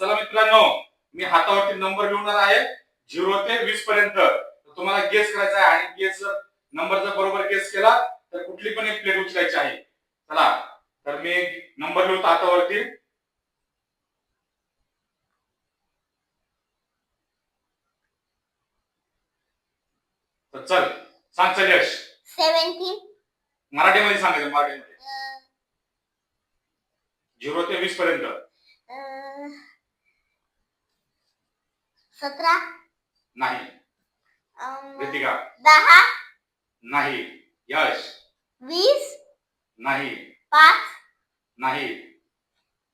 चला मित्रांनो मी हातावरती नंबर लिहणार आहे झिरो ते वीस पर्यंत. तुम्हाला गेस करायचा आहे आणि गेस नंबर जर बरोबर गेस केला तर कुठली पण एक प्लेट उचलायची आहे. चला तर मी नंबर लिहतो हातावरती तर चल सांग चल यश. मराठीमध्ये सांगायचं मराठीमध्ये. झिरो ते वीस पर्यंत. सतरा? नाही. अं, रितिका. दहा? नाही. यश. वीस? नाही. पाच? नाही.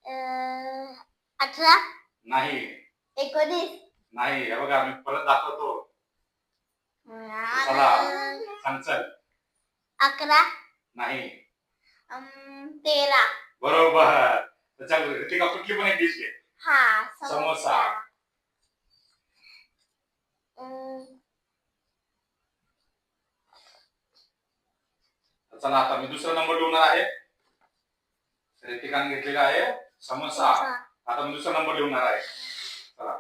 अं, अठरा? नाही. एकोणीस? नाही. हे बघा मी परत दाखवतो. चला. अं, अकरा? नाही. तेरा बरोबर. तर चल रितिका कुठली पण एक डिश घे. हा समोसा. अं, तर चला आता मी दुसरा नंबर लिहणार आहे. रितिकाने घेतलेला आहे समोसा. आता मी दुसरा नंबर लिहणार आहे. चला.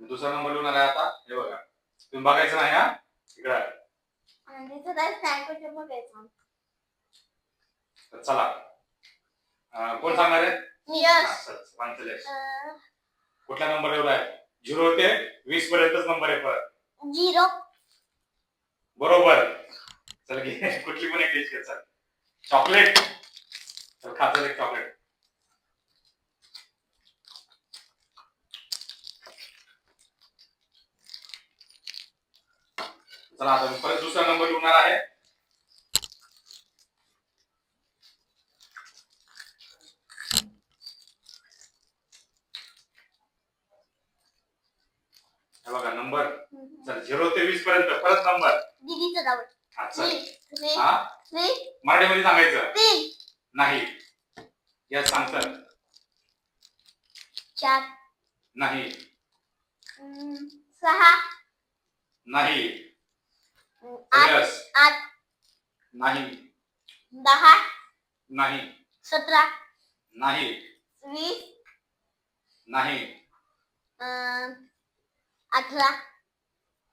मी दुसरा नंबर लिहणार आहे आता. हे बघा. तुम्ही बघायचं नाही हा? इकडे आणि तुला snack वगैरे बघायचं. तर चला. अं, कोण सांगणार आहे? यश. हा, कुठला नंबर लिहिला आहे? झिरो ते वीस पर्यंतच नंबर आहे परत. झिरो बरोबर. चल घे. कुठली पण एक डिश घे चल. चॉकलेट चल खा चल एक चॉकलेट चला आता मी परत दुसरा नंबर लिहणार आहे. हे बघा नंबर चल झिरो ते वीस पर्यंत परत नंबर दिदीचं हा चल. हा? मराठीमध्ये सांगायचं? नाही. या सांग चल चार. नाही. सहा. नाही. आठ यस आठ. नाही. दहा. नाही. सतरा. नाही. वीस. नाही. अं, अठरा.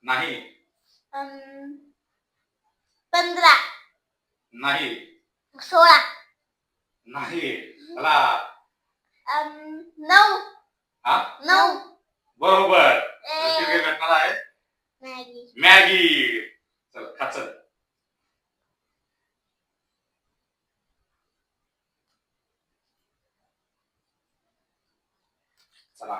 नाही. अं, पंधरा. नाही. सोळा. नाही. चला. अं, नऊ हा नऊ बरोबर ए, ठीक आहे, भेटणार आहे मॅगी मॅगी चल खा चल चला